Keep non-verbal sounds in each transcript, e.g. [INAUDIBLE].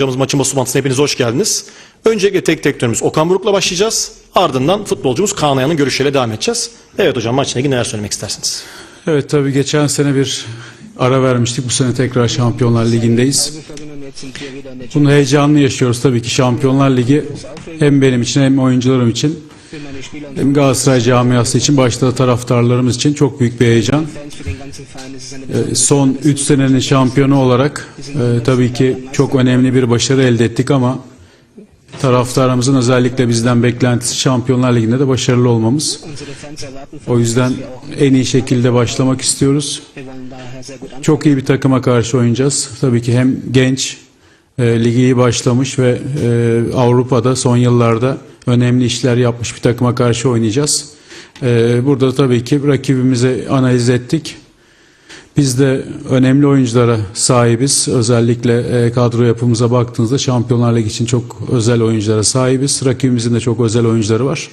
Hocamız maçın basın toplantısına hepiniz hoş geldiniz. Öncelikle tek tek dönümüz Okan Buruk'la başlayacağız. Ardından futbolcumuz Kaan Ayhan'ın görüşleriyle devam edeceğiz. Evet hocam maçla ilgili neler söylemek istersiniz? Evet tabii geçen sene bir ara vermiştik. Bu sene tekrar Şampiyonlar Ligi'ndeyiz. Bunu heyecanlı yaşıyoruz tabii ki Şampiyonlar Ligi hem benim için hem oyuncularım için hem Galatasaray camiası için başta da taraftarlarımız için çok büyük bir heyecan. Ee, Son 3 senenin şampiyonu olarak e, tabii ki çok önemli bir başarı elde ettik ama taraftarımızın özellikle bizden beklentisi Şampiyonlar Ligi'nde de başarılı olmamız. O yüzden en iyi şekilde başlamak istiyoruz. Çok iyi bir takıma karşı oynayacağız. Tabii ki hem genç, e, ligi iyi başlamış ve e, Avrupa'da son yıllarda önemli işler yapmış bir takıma karşı oynayacağız. E, burada tabii ki rakibimizi analiz ettik. Biz de önemli oyunculara sahibiz. Özellikle e, kadro yapımıza baktığınızda Şampiyonlar Ligi için çok özel oyunculara sahibiz. Rakibimizin de çok özel oyuncuları var.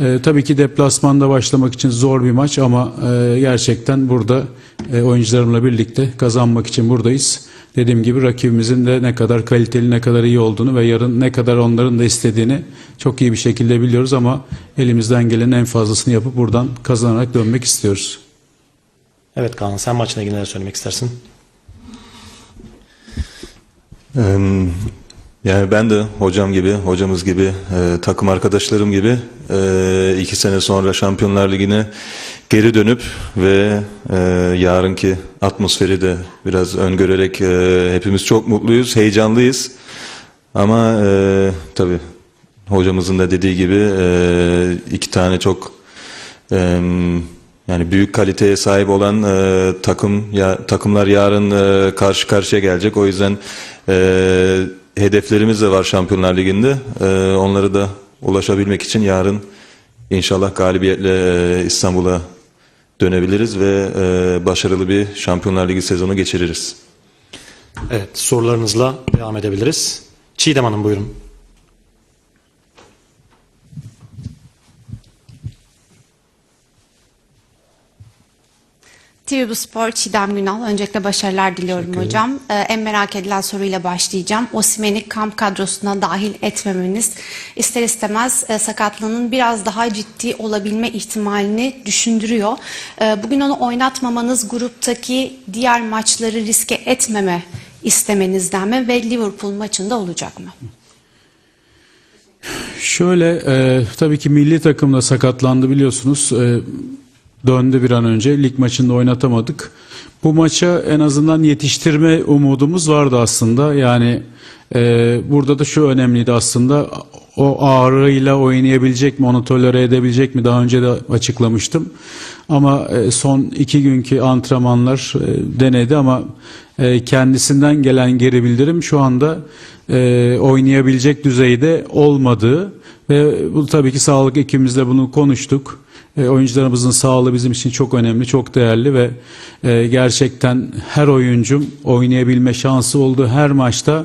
E, tabii ki deplasmanda başlamak için zor bir maç ama e, gerçekten burada e, oyuncularımla birlikte kazanmak için buradayız. Dediğim gibi rakibimizin de ne kadar kaliteli, ne kadar iyi olduğunu ve yarın ne kadar onların da istediğini çok iyi bir şekilde biliyoruz ama elimizden gelenin en fazlasını yapıp buradan kazanarak dönmek istiyoruz. Evet Kaan sen maçla ilgili neler söylemek istersin? Eee, Yani ben de hocam gibi, hocamız gibi, e, takım arkadaşlarım gibi e, iki sene sonra Şampiyonlar Ligi'ne geri dönüp ve e, yarınki atmosferi de biraz öngörerek e, hepimiz çok mutluyuz, heyecanlıyız. Ama e, tabii hocamızın da dediği gibi e, iki tane çok e, yani büyük kaliteye sahip olan e, takım ya takımlar yarın e, karşı karşıya gelecek. O yüzden e, hedeflerimiz de var Şampiyonlar Ligi'nde. E, onları da ulaşabilmek için yarın inşallah galibiyetle e, İstanbul'a dönebiliriz ve e, başarılı bir Şampiyonlar Ligi sezonu geçiririz. Evet sorularınızla devam edebiliriz. Çiğdem Hanım buyurun. TV Bu Spor Çiğdem Günal. Öncelikle başarılar diliyorum hocam. Ee, en merak edilen soruyla başlayacağım. Osimhen'i kamp kadrosuna dahil etmemeniz ister istemez e, sakatlığının biraz daha ciddi olabilme ihtimalini düşündürüyor. Ee, bugün onu oynatmamanız gruptaki diğer maçları riske etmeme istemenizden mi ve Liverpool maçında olacak mı? Şöyle e, tabii ki milli takımda sakatlandı biliyorsunuz. E, döndü bir an önce. Lig maçında oynatamadık. Bu maça en azından yetiştirme umudumuz vardı aslında. Yani e, burada da şu önemliydi aslında. O ağrıyla oynayabilecek mi, onu tolere edebilecek mi daha önce de açıklamıştım. Ama e, son iki günkü antrenmanlar e, denedi ama e, kendisinden gelen geri bildirim şu anda e, oynayabilecek düzeyde olmadığı ve bu tabii ki sağlık ekibimizle bunu konuştuk. E, oyuncularımızın sağlığı bizim için çok önemli, çok değerli ve e, gerçekten her oyuncum oynayabilme şansı olduğu her maçta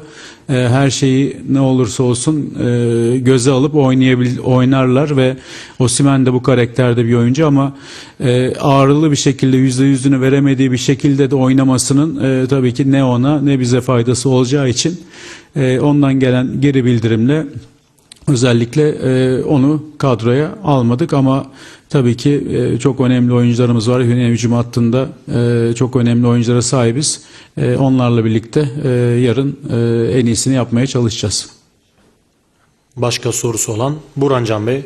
e, her şeyi ne olursa olsun e, göze alıp oynayabil oynarlar ve Osimhen de bu karakterde bir oyuncu ama e, ağrılı bir şekilde yüzde yüzünü veremediği bir şekilde de oynamasının e, tabii ki ne ona ne bize faydası olacağı için e, ondan gelen geri bildirimle Özellikle e, onu kadroya almadık ama tabii ki e, çok önemli oyuncularımız var. Hücum hattında e, çok önemli oyunculara sahibiz. E, onlarla birlikte e, yarın e, en iyisini yapmaya çalışacağız. Başka sorusu olan Burhan Can Bey.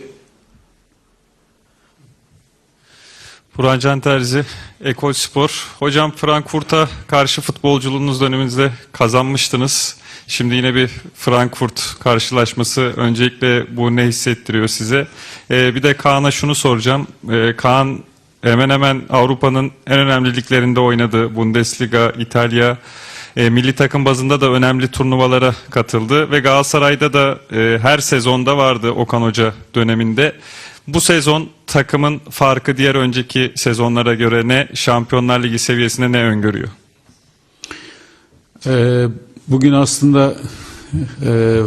Burhan Can Terzi, Ekol Spor. Hocam Frankfurt'a karşı futbolculuğunuz döneminizde kazanmıştınız. Şimdi yine bir Frankfurt karşılaşması. Öncelikle bu ne hissettiriyor size? Ee, bir de Kaan'a şunu soracağım. Ee, Kaan hemen hemen Avrupa'nın en önemli liglerinde oynadı. Bundesliga, İtalya, e, milli takım bazında da önemli turnuvalara katıldı ve Galatasaray'da da e, her sezonda vardı Okan Hoca döneminde. Bu sezon takımın farkı diğer önceki sezonlara göre ne Şampiyonlar Ligi seviyesine ne öngörüyor? Ee, bugün aslında e,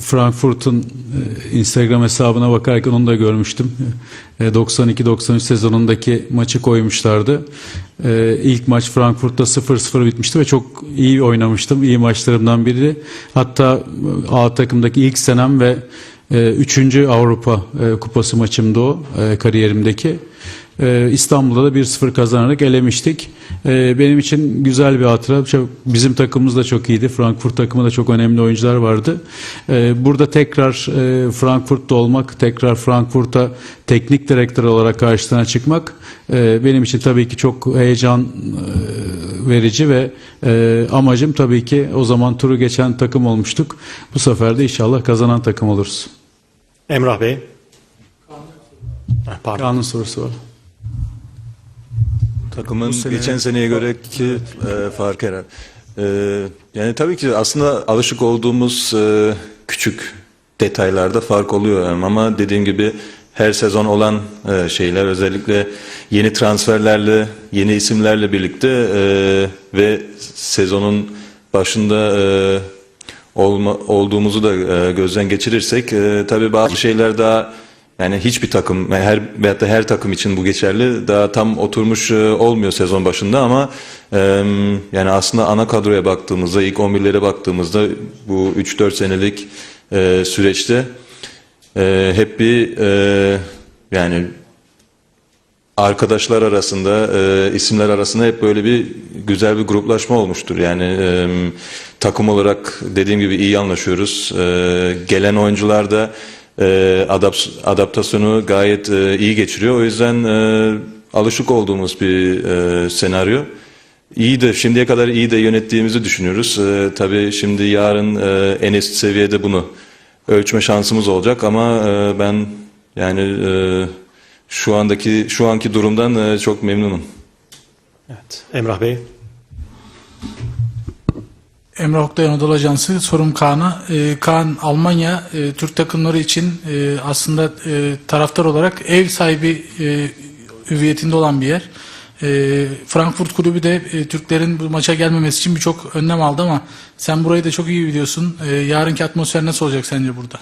Frankfurt'un e, Instagram hesabına bakarken onu da görmüştüm. E, 92-93 sezonundaki maçı koymuşlardı. E, İlk maç Frankfurt'ta 0-0 bitmişti ve çok iyi oynamıştım. İyi maçlarımdan biri. Hatta e, A takımdaki ilk senem ve e, üçüncü Avrupa e, Kupası maçımdı o e, kariyerimdeki. E, İstanbul'da da 1-0 kazanarak elemiştik. E, benim için güzel bir hatıra. Bizim takımımız da çok iyiydi. Frankfurt takımı da çok önemli oyuncular vardı. Burada tekrar e, Frankfurt'ta olmak, tekrar Frankfurt'a teknik direktör olarak karşısına çıkmak benim için tabii ki çok heyecan verici ve amacım tabii ki o zaman turu geçen takım olmuştuk. Bu sefer de inşallah kazanan takım oluruz. Emrah Bey. Ha, Pardon. Kaan'ın sorusu var. Takımın sene- geçen seneye göre ki e, fark herhalde. E, yani tabii ki aslında alışık olduğumuz e, küçük detaylarda fark oluyor ama dediğim gibi her sezon olan e, şeyler özellikle yeni transferlerle yeni isimlerle birlikte e, ve sezonun başında e, olma, olduğumuzu da e, gözden geçirirsek e, tabii bazı şeyler daha yani hiçbir takım yani her veyahut da her takım için bu geçerli daha tam oturmuş e, olmuyor sezon başında ama e, yani aslında ana kadroya baktığımızda ilk 11'lere baktığımızda bu 3-4 senelik e, süreçte e, hep bir e, yani arkadaşlar arasında, e, isimler arasında hep böyle bir güzel bir gruplaşma olmuştur. Yani e, takım olarak dediğim gibi iyi anlaşıyoruz. E, gelen oyuncular da e, adapt- adaptasyonu gayet e, iyi geçiriyor. O yüzden e, alışık olduğumuz bir e, senaryo. İyi de şimdiye kadar iyi de yönettiğimizi düşünüyoruz. E, tabii şimdi yarın e, en üst seviyede bunu ölçme şansımız olacak ama e, ben yani e, şu andaki şu anki durumdan e, çok memnunum. Evet. Emrah Bey. Emre Oktay Anadolu Ajansı sorum Kaan'a. Ee, Kaan Almanya e, Türk takımları için e, aslında e, taraftar olarak ev sahibi e, hüviyetinde olan bir yer. E, Frankfurt kulübü de e, Türklerin bu maça gelmemesi için birçok önlem aldı ama sen burayı da çok iyi biliyorsun. E, yarınki atmosfer nasıl olacak sence burada?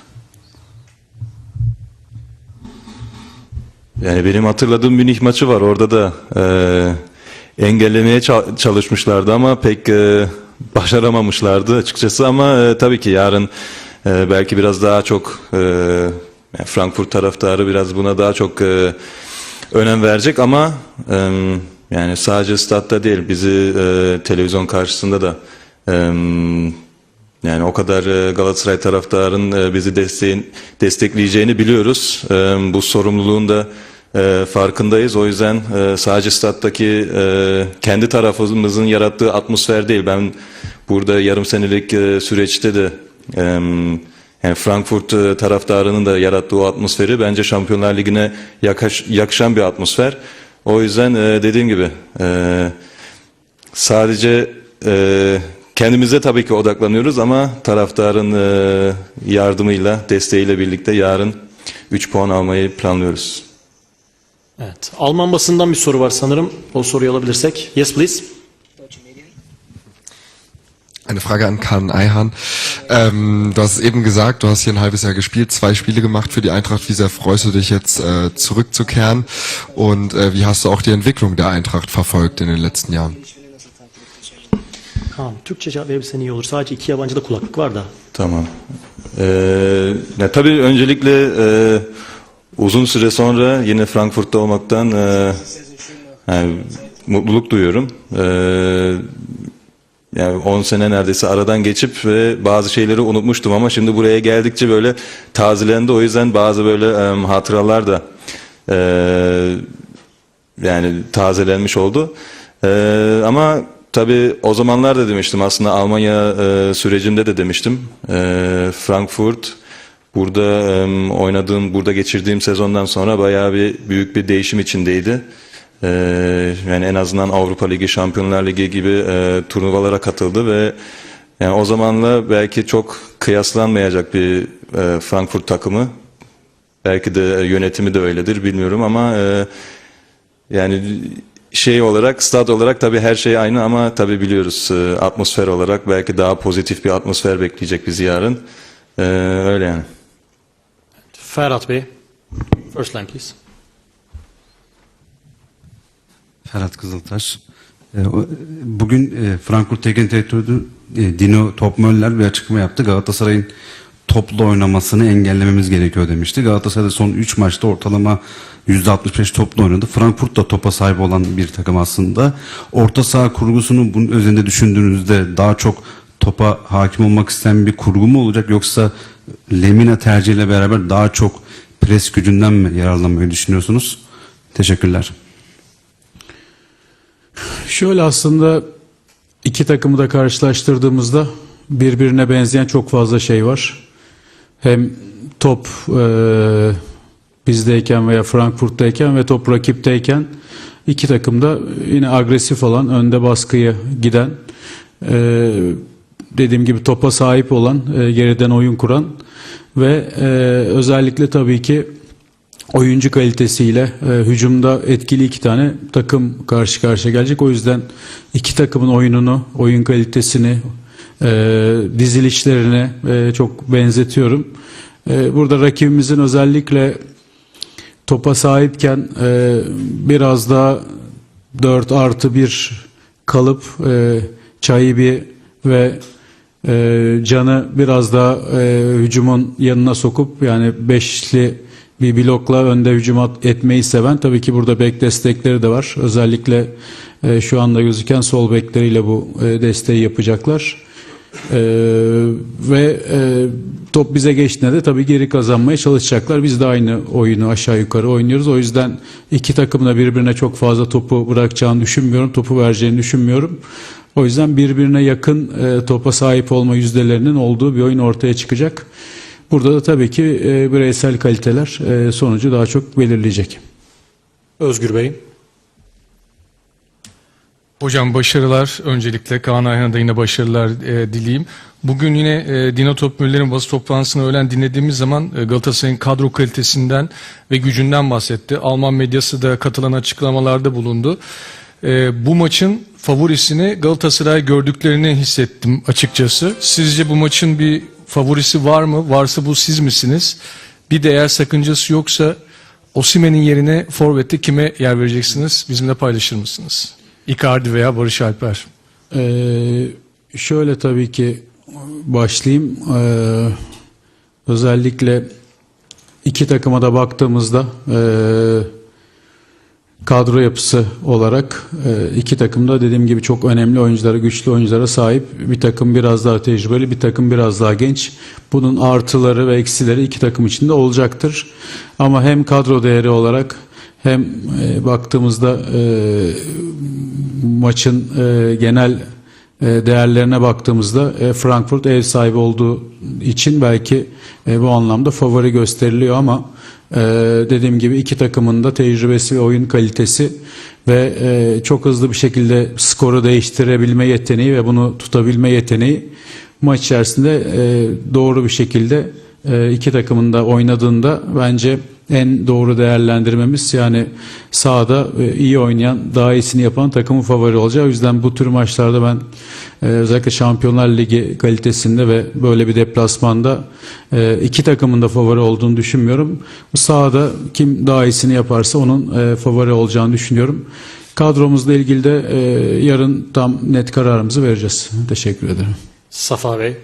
Yani benim hatırladığım Münih maçı var. Orada da e, engellemeye ça- çalışmışlardı ama pek e, başaramamışlardı açıkçası. Ama e, tabii ki yarın e, belki biraz daha çok e, Frankfurt taraftarı biraz buna daha çok e, önem verecek ama e, yani sadece statta değil bizi e, televizyon karşısında da e, yani o kadar e, Galatasaray taraftarın e, bizi desteğin, destekleyeceğini biliyoruz. E, Bu sorumluluğun da e, farkındayız. O yüzden e, sadece stattaki e, kendi tarafımızın yarattığı atmosfer değil. Ben burada yarım senelik e, süreçte de yani Frankfurt e, taraftarının da yarattığı o atmosferi bence Şampiyonlar Ligi'ne yakaş, yakışan bir atmosfer. O yüzden dediğim gibi sadece kendimize tabii ki odaklanıyoruz ama taraftarın yardımıyla, desteğiyle birlikte yarın 3 puan almayı planlıyoruz. Evet. Alman basından bir soru var sanırım. O soruyu alabilirsek. Yes please. Eine Frage an Kahn Eihan. Ähm, du hast es eben gesagt, du hast hier ein halbes Jahr gespielt, zwei Spiele gemacht für die Eintracht. Wie sehr freust du dich jetzt äh, zurückzukehren? Und äh, wie hast du auch die Entwicklung der Eintracht verfolgt in den letzten Jahren? Kaan, Türkçe cevap verirsen iyi olur. Sadece iki yabancıda kulaklık var da. Tamam. Ee, ya tabii öncelikle e, uzun süre sonra yine Frankfurt'ta olmaktan e, yani mutluluk duyuyorum. Ee, yani 10 sene neredeyse aradan geçip ve bazı şeyleri unutmuştum ama şimdi buraya geldikçe böyle tazelendi. O yüzden bazı böyle e, hatıralar da e, yani tazelenmiş oldu. Ee, ama tabii o zamanlar da demiştim aslında Almanya e, sürecinde de demiştim. Ee, Frankfurt burada e, oynadığım, burada geçirdiğim sezondan sonra bayağı bir büyük bir değişim içindeydi. Ee, yani en azından Avrupa Ligi, Şampiyonlar Ligi gibi e, turnuvalara katıldı ve yani o zamanla belki çok kıyaslanmayacak bir e, Frankfurt takımı. Belki de yönetimi de öyledir bilmiyorum ama e, yani şey olarak, stat olarak tabii her şey aynı ama tabii biliyoruz e, atmosfer olarak belki daha pozitif bir atmosfer bekleyecek bizi yarın. E, öyle yani. Ferhat Bey. First line please. Ferhat Kızıltaş. Ee, Bugün e, Frankfurt Teknik Direktörü e, Dino Topmöller bir açıklama yaptı. Galatasaray'ın toplu oynamasını engellememiz gerekiyor demişti. Galatasaray da son 3 maçta ortalama %65 toplu oynadı. Frankfurt da topa sahip olan bir takım aslında. Orta saha kurgusunu bunun üzerinde düşündüğünüzde daha çok topa hakim olmak isteyen bir kurgu mu olacak yoksa Lemina tercihiyle beraber daha çok pres gücünden mi yararlanmayı düşünüyorsunuz? Teşekkürler. Şöyle aslında iki takımı da karşılaştırdığımızda birbirine benzeyen çok fazla şey var. Hem top e, bizdeyken veya Frankfurt'tayken ve top rakipteyken iki takım da yine agresif olan, önde baskıya giden, e, dediğim gibi topa sahip olan, e, geriden oyun kuran ve e, özellikle tabii ki oyuncu kalitesiyle e, hücumda etkili iki tane takım karşı karşıya gelecek. O yüzden iki takımın oyununu, oyun kalitesini, e, dizilişlerini e, çok benzetiyorum. E, burada rakibimizin özellikle topa sahipken e, biraz daha 4 artı 1 kalıp e, bir ve e, canı biraz daha e, hücumun yanına sokup yani beşli bir blokla önde hücum etmeyi seven tabii ki burada bek destekleri de var. Özellikle e, şu anda gözüken sol bekleriyle bu e, desteği yapacaklar. E, ve e, top bize geçtiğinde de tabii geri kazanmaya çalışacaklar. Biz de aynı oyunu aşağı yukarı oynuyoruz. O yüzden iki takım da birbirine çok fazla topu bırakacağını düşünmüyorum. Topu vereceğini düşünmüyorum. O yüzden birbirine yakın e, topa sahip olma yüzdelerinin olduğu bir oyun ortaya çıkacak. Burada da tabii ki e, bireysel kaliteler e, sonucu daha çok belirleyecek. Özgür Bey. Hocam başarılar. Öncelikle Kaan Ayhan'a da yine başarılar e, dileyeyim. Bugün yine e, Dino Topmüller'in basın toplantısını öğlen dinlediğimiz zaman e, Galatasaray'ın kadro kalitesinden ve gücünden bahsetti. Alman medyası da katılan açıklamalarda bulundu. E, bu maçın favorisini Galatasaray gördüklerini hissettim açıkçası. Sizce bu maçın bir favorisi var mı? Varsa bu siz misiniz? Bir de eğer sakıncası yoksa Osimen'in yerine Forvet'te kime yer vereceksiniz? Bizimle paylaşır mısınız? Icardi veya Barış Alper. Ee, şöyle tabii ki başlayayım. Ee, özellikle iki takıma da baktığımızda e, kadro yapısı olarak e, iki takım da dediğim gibi çok önemli oyunculara, güçlü oyunculara sahip. Bir takım biraz daha tecrübeli, bir takım biraz daha genç. Bunun artıları ve eksileri iki takım içinde olacaktır. Ama hem kadro değeri olarak hem e, baktığımızda e, maçın genel değerlerine baktığımızda Frankfurt ev sahibi olduğu için belki bu anlamda favori gösteriliyor ama e, dediğim gibi iki takımın da tecrübesi oyun kalitesi ve e, çok hızlı bir şekilde skoru değiştirebilme yeteneği ve bunu tutabilme yeteneği maç içerisinde e, doğru bir şekilde e, iki takımın da oynadığında bence en doğru değerlendirmemiz yani sahada e, iyi oynayan, daha iyisini yapan takımın favori olacağı. O yüzden bu tür maçlarda ben e, özellikle Şampiyonlar Ligi kalitesinde ve böyle bir deplasmanda e, iki takımın da favori olduğunu düşünmüyorum. Bu sahada kim daha iyisini yaparsa onun e, favori olacağını düşünüyorum. Kadromuzla ilgili de e, yarın tam net kararımızı vereceğiz. Teşekkür ederim. Safa Bey.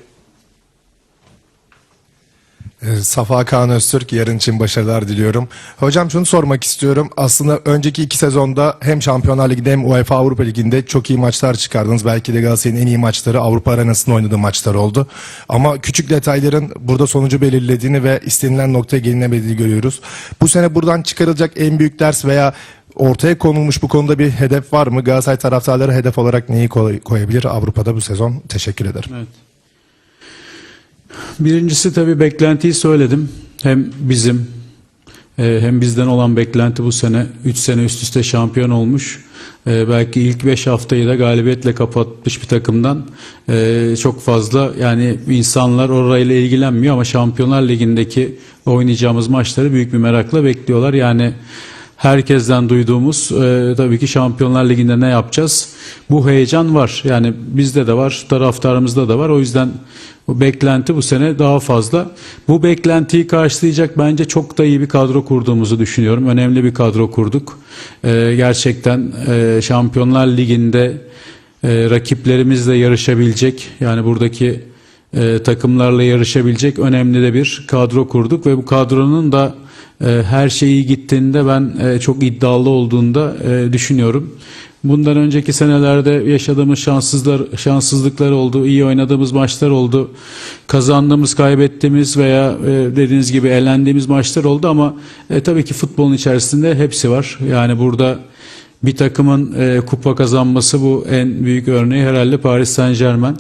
Ee, Safa Kaan Öztürk yarın için başarılar diliyorum. Hocam şunu sormak istiyorum. Aslında önceki iki sezonda hem Şampiyonlar Ligi'nde hem UEFA Avrupa Ligi'nde çok iyi maçlar çıkardınız. Belki de Galatasaray'ın en iyi maçları Avrupa arenasında oynadığı maçlar oldu. Ama küçük detayların burada sonucu belirlediğini ve istenilen noktaya gelinemediğini görüyoruz. Bu sene buradan çıkarılacak en büyük ders veya ortaya konulmuş bu konuda bir hedef var mı? Galatasaray taraftarları hedef olarak neyi koy- koyabilir Avrupa'da bu sezon? Teşekkür ederim. Birincisi tabii beklentiyi söyledim. Hem bizim e, hem bizden olan beklenti bu sene 3 sene üst üste şampiyon olmuş. E, belki ilk 5 haftayı da galibiyetle kapatmış bir takımdan e, çok fazla yani insanlar orayla ilgilenmiyor ama Şampiyonlar Ligi'ndeki oynayacağımız maçları büyük bir merakla bekliyorlar. Yani herkesten duyduğumuz e, tabii ki Şampiyonlar Ligi'nde ne yapacağız? Bu heyecan var. Yani bizde de var, taraftarımızda da var. O yüzden bu beklenti bu sene daha fazla. Bu beklentiyi karşılayacak bence çok da iyi bir kadro kurduğumuzu düşünüyorum. Önemli bir kadro kurduk. E, gerçekten e, Şampiyonlar Ligi'nde e, rakiplerimizle yarışabilecek yani buradaki e, takımlarla yarışabilecek önemli de bir kadro kurduk ve bu kadronun da her şeyi gittiğinde ben e, çok iddialı olduğunda e, düşünüyorum. Bundan önceki senelerde yaşadığımız şanssızlar şanssızlıklar oldu, iyi oynadığımız maçlar oldu, kazandığımız, kaybettiğimiz veya e, dediğiniz gibi elendiğimiz maçlar oldu ama e, tabii ki futbolun içerisinde hepsi var. Yani burada bir takımın e, kupa kazanması bu en büyük örneği herhalde Paris Saint Germain.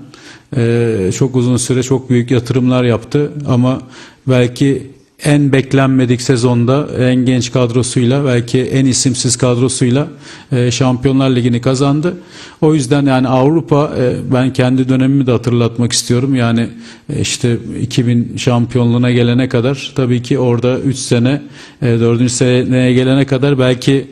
E, çok uzun süre çok büyük yatırımlar yaptı ama belki en beklenmedik sezonda en genç kadrosuyla belki en isimsiz kadrosuyla e, Şampiyonlar Ligi'ni kazandı. O yüzden yani Avrupa e, ben kendi dönemimi de hatırlatmak istiyorum. Yani e, işte 2000 şampiyonluğuna gelene kadar tabii ki orada 3 sene e, 4. seneye gelene kadar belki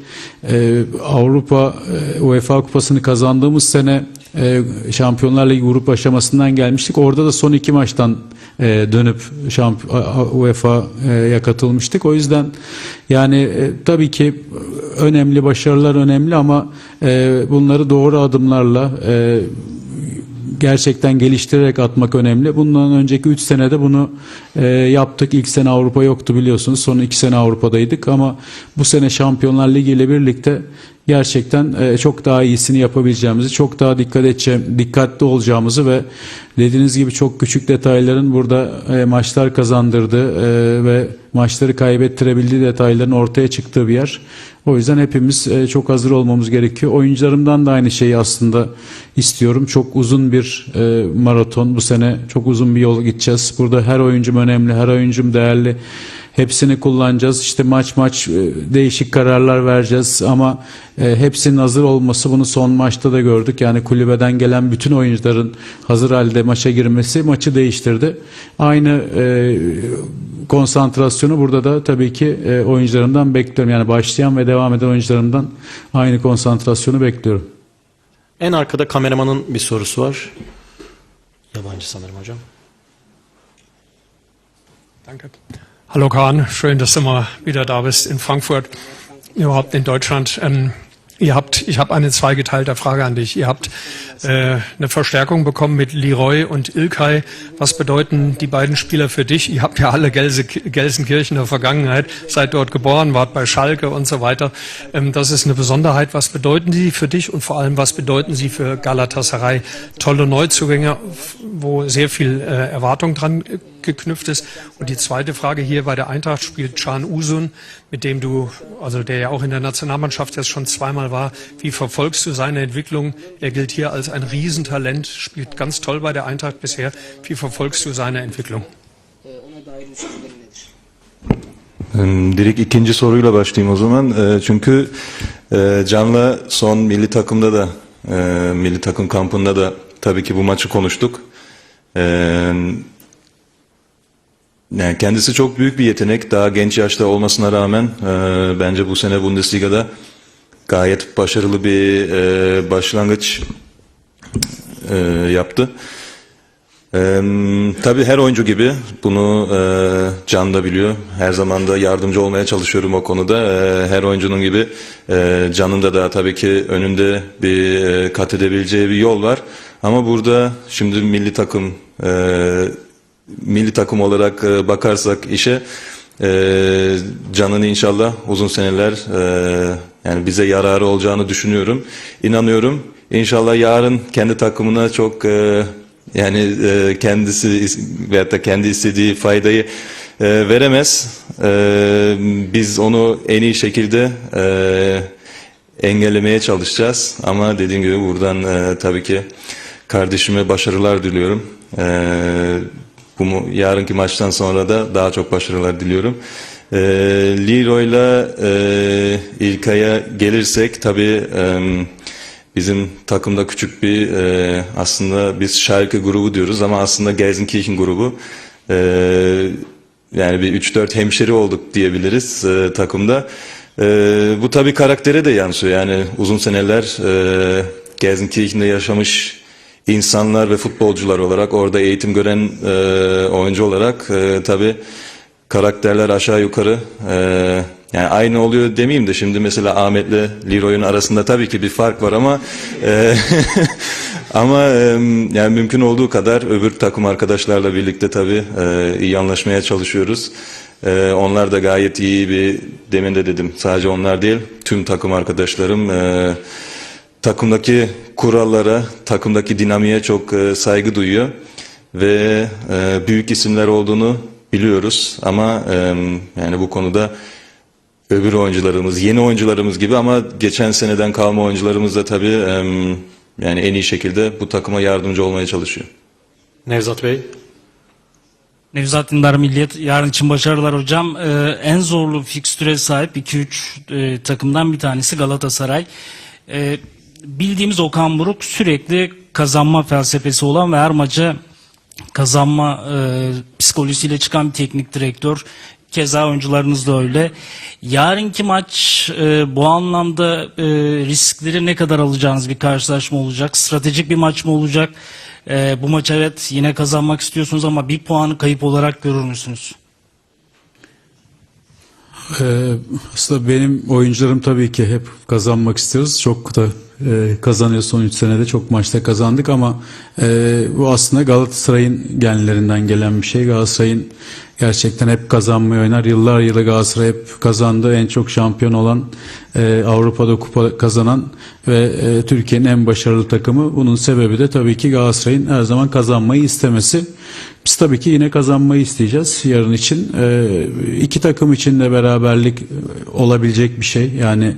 e, Avrupa e, UEFA kupasını kazandığımız sene e, Şampiyonlar Ligi grup aşamasından gelmiştik. Orada da son iki maçtan e, dönüp UEFA'ya katılmıştık. O yüzden yani e, tabii ki önemli başarılar önemli ama e, bunları doğru adımlarla e, gerçekten geliştirerek atmak önemli. Bundan önceki 3 senede bunu e, yaptık. İlk sene Avrupa yoktu biliyorsunuz. Son 2 sene Avrupa'daydık ama bu sene Şampiyonlar Ligi ile birlikte gerçekten e, çok daha iyisini yapabileceğimizi, çok daha dikkat edeceğim, dikkatli olacağımızı ve dediğiniz gibi çok küçük detayların burada e, maçlar kazandırdığı e, ve maçları kaybettirebildiği detayların ortaya çıktığı bir yer. O yüzden hepimiz çok hazır olmamız gerekiyor. Oyuncularımdan da aynı şeyi aslında istiyorum. Çok uzun bir maraton. Bu sene çok uzun bir yol gideceğiz. Burada her oyuncum önemli, her oyuncum değerli. Hepsini kullanacağız. İşte maç maç e, değişik kararlar vereceğiz ama e, hepsinin hazır olması bunu son maçta da gördük. Yani kulübeden gelen bütün oyuncuların hazır halde maça girmesi maçı değiştirdi. Aynı e, konsantrasyonu burada da tabii ki oyuncularımdan bekliyorum. Yani başlayan ve devam eden oyuncularımdan aynı konsantrasyonu bekliyorum. En arkada kameramanın bir sorusu var. Yabancı sanırım hocam. Danke. Hallo Kahn, schön, dass du mal wieder da bist in Frankfurt, überhaupt in Deutschland. Ähm, ihr habt, ich habe eine zweigeteilte Frage an dich. Ihr habt äh, eine Verstärkung bekommen mit Leroy und Ilkay. Was bedeuten die beiden Spieler für dich? Ihr habt ja alle Gelse, Gelsenkirchen in der Vergangenheit, seid dort geboren, wart bei Schalke und so weiter. Ähm, das ist eine Besonderheit. Was bedeuten die für dich und vor allem, was bedeuten sie für Galatasaray? Tolle Neuzugänge, wo sehr viel äh, Erwartung dran geknüpft ist. Und die zweite Frage hier bei der Eintracht spielt Can Usun, mit dem du, also der ja auch in der Nationalmannschaft jetzt schon zweimal war. Wie verfolgst du seine Entwicklung? Er gilt hier als ein Riesentalent, spielt ganz toll bei der Eintracht bisher. Wie verfolgst du seine Entwicklung? Em, Direkt ikinci soruyla başlayayım o zaman. Çünkü e, Can'la son milli takımda da e, milli takım kampında da tabii ki bu maçı konuştuk. E, Yani kendisi çok büyük bir yetenek. Daha genç yaşta olmasına rağmen e, bence bu sene Bundesliga'da gayet başarılı bir e, başlangıç e, yaptı. Ee, tabii her oyuncu gibi bunu e, Can da biliyor. Her zaman da yardımcı olmaya çalışıyorum o konuda. Ee, her oyuncunun gibi e, Can'ın da da tabii ki önünde bir e, kat edebileceği bir yol var. Ama burada şimdi milli takım e, milli takım olarak e, bakarsak işe e, Can'ın inşallah uzun seneler e, yani bize yararı olacağını düşünüyorum. İnanıyorum. İnşallah yarın kendi takımına çok e, yani e, kendisi is- veyahut da kendi istediği faydayı e, veremez. E, biz onu en iyi şekilde e, engellemeye çalışacağız. Ama dediğim gibi buradan e, tabii ki kardeşime başarılar diliyorum. E, bu yarınki maçtan sonra da daha çok başarılar diliyorum. E, Leroy'la e, İlkay'a gelirsek tabii e, bizim takımda küçük bir e, aslında biz Schalke grubu diyoruz ama aslında Gelsenkirchen grubu. E, yani bir 3-4 hemşeri olduk diyebiliriz e, takımda. Ee, bu tabii karaktere de yansıyor. Yani uzun seneler e, Gelsenkirchen'de yaşamış insanlar ve futbolcular olarak orada eğitim gören e, oyuncu olarak e, tabii karakterler aşağı yukarı e, yani aynı oluyor demeyeyim de şimdi mesela Ahmet'le Leroy'un arasında tabii ki bir fark var ama e, [LAUGHS] ama e, yani mümkün olduğu kadar öbür takım arkadaşlarla birlikte tabii e, iyi anlaşmaya çalışıyoruz. E, onlar da gayet iyi bir demin de dedim sadece onlar değil tüm takım arkadaşlarım e, takımdaki kurallara, takımdaki dinamiğe çok e, saygı duyuyor ve e, büyük isimler olduğunu biliyoruz ama e, yani bu konuda öbür oyuncularımız, yeni oyuncularımız gibi ama geçen seneden kalma oyuncularımız da tabii e, yani en iyi şekilde bu takıma yardımcı olmaya çalışıyor. Nevzat Bey. Nevzat Dindar Milliyet yarın için başarılar hocam. Ee, en zorlu fikstüre sahip 2-3 e, takımdan bir tanesi Galatasaray. Ee, bildiğimiz Okan Buruk sürekli kazanma felsefesi olan ve her maça kazanma e, psikolojisiyle çıkan bir teknik direktör. Keza oyuncularınız da öyle. Yarınki maç e, bu anlamda e, riskleri ne kadar alacağınız bir karşılaşma olacak? Stratejik bir maç mı olacak? E, bu maç evet yine kazanmak istiyorsunuz ama bir puanı kayıp olarak görür müsünüz? Ee, aslında benim oyuncularım tabii ki hep kazanmak istiyoruz. Çok da e, kazanıyor son 3 senede çok maçta kazandık ama e, bu aslında Galatasaray'ın genlerinden gelen bir şey. Galatasaray'ın gerçekten hep kazanmayı oynar. Yıllar yılı Galatasaray hep kazandı. En çok şampiyon olan e, Avrupa'da kupa kazanan ve e, Türkiye'nin en başarılı takımı. Bunun sebebi de tabii ki Galatasaray'ın her zaman kazanmayı istemesi. Biz tabii ki yine kazanmayı isteyeceğiz yarın için. E, iki takım için de beraberlik olabilecek bir şey. Yani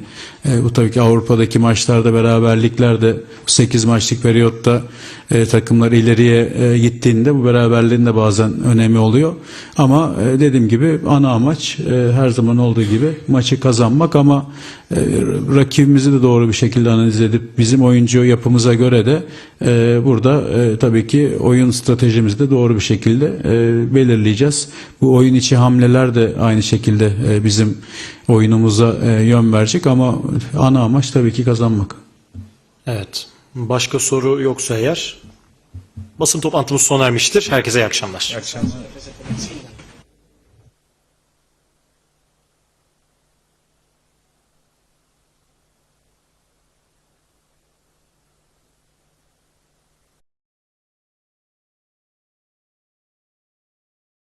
e, bu tabii ki Avrupa'daki maçlarda beraberliklerde 8 maçlık periyotta e, takımlar ileriye e, gittiğinde bu beraberliğin de bazen önemi oluyor. Ama e, dediğim gibi ana amaç e, her zaman olduğu gibi maçı kazanmak ama e, rakibimizi de doğru bir şekilde analiz edip bizim oyuncu yapımıza göre de e, burada e, tabii ki oyun stratejimizi de doğru bir şekilde e, belirleyeceğiz. Bu oyun içi hamleler de aynı şekilde e, bizim oyunumuza e, yön verecek ama ana amaç tabii ki kazanmak. Evet. Başka soru yoksa eğer basın toplantımız sona ermiştir. Herkese iyi akşamlar. İyi akşamlar.